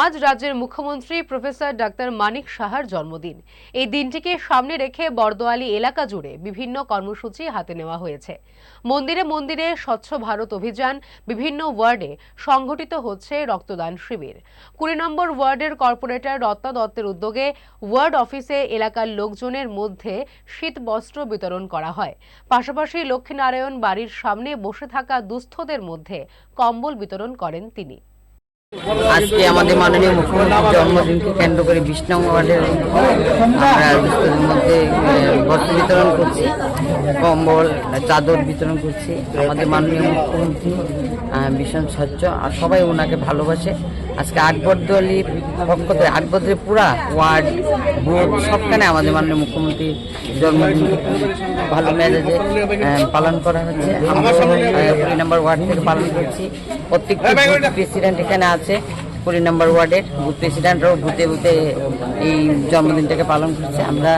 আজ রাজ্যের মুখ্যমন্ত্রী প্রফেসর ডাক্তার মানিক সাহার জন্মদিন। এই দিনটিকে সামনে রেখে বর্দোয়ালি এলাকা জুড়ে বিভিন্ন কর্মসূচি হাতে নেওয়া হয়েছে। মন্দিরে মন্দিরে স্বচ্ছ ভারত অভিযান, বিভিন্ন ওয়ার্ডে সংঘটিত হচ্ছে রক্তদান শিবির। কুড়ি নম্বর ওয়ার্ডের কর্পোরেটর রত্না দত্তের উদ্যোগে ওয়ার্ড অফিসে এলাকার লোকজনের মধ্যে শীত বস্ত্র বিতরণ করা হয়। পাশাপাশি লক্ষ্মীনারায়ণ বাড়ির সামনে বসে থাকা দুস্থদের মধ্যে কম্বল বিতরণ করেন তিনি। আজকে আমাদের মাননীয় মুখ্যমন্ত্রীর জন্মদিনকে কেন্দ্র করে বিষ্ণু ওয়ার্ডের আমরা মধ্যে বস্ত্র বিতরণ করছি। কম্বল, চাদর বিতরণ করছি। আমাদের মাননীয় মুখ্যমন্ত্রী ভীষণ স্বচ্ছ, আর সবাই ওনাকে ভালোবাসে। আজকে আকবরদলির পক্ষ থেকে আকবরদের পুরা ওয়ার্ড বুথ সবখানে আমাদের মাননীয় মুখ্যমন্ত্রীর জন্মদিন ভালো মেজাজে পালন করা হচ্ছে। কুড়ি নম্বর ওয়ার্ড থেকে পালন করছি। প্রত্যেকটি প্রেসিডেন্ট এখানে আছে, কুড়ি নম্বর ওয়ার্ডের বুথ প্রেসিডেন্টরাও বুথে বুথে এই জন্মদিনটাকে পালন করছে। আমরা